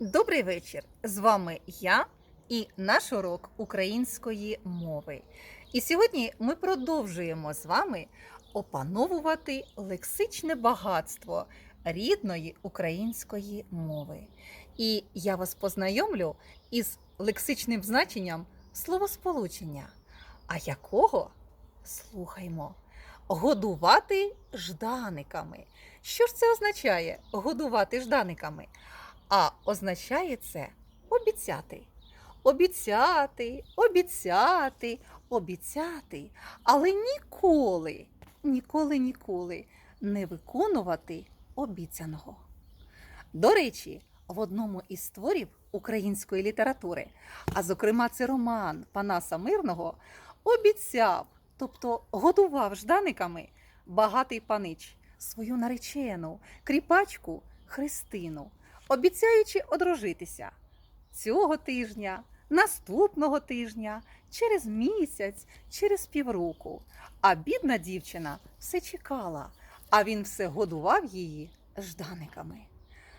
Добрий вечір! З вами я і наш урок української мови. І сьогодні ми продовжуємо з вами опановувати лексичне багатство рідної української мови. І я вас познайомлю із лексичним значенням словосполучення. А якого? Слухаймо. Годувати жданиками. Що ж це означає годувати жданиками? А означає це обіцяти. Обіцяти, обіцяти, обіцяти, але ніколи, ніколи, ніколи не виконувати обіцяного. До речі, в одному із творів української літератури, а зокрема, це роман Панаса Мирного, обіцяв, тобто годував жданиками багатий панич свою наречену, кріпачку Христину обіцяючи одружитися цього тижня, наступного тижня, через місяць, через півроку. А бідна дівчина все чекала, а він все годував її жданиками.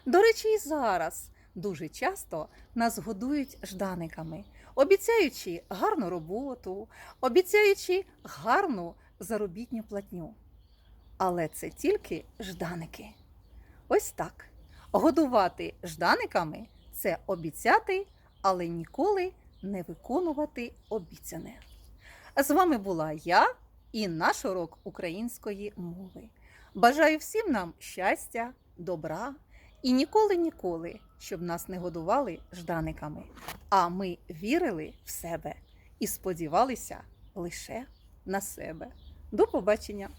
До речі, і зараз дуже часто нас годують жданиками, обіцяючи гарну роботу, обіцяючи гарну заробітню платню. Але це тільки жданики. Ось так. Годувати жданиками це обіцяти, але ніколи не виконувати обіцяне. З вами була я і наш урок української мови. Бажаю всім нам щастя, добра і ніколи-ніколи, щоб нас не годували жданиками, а ми вірили в себе і сподівалися лише на себе. До побачення!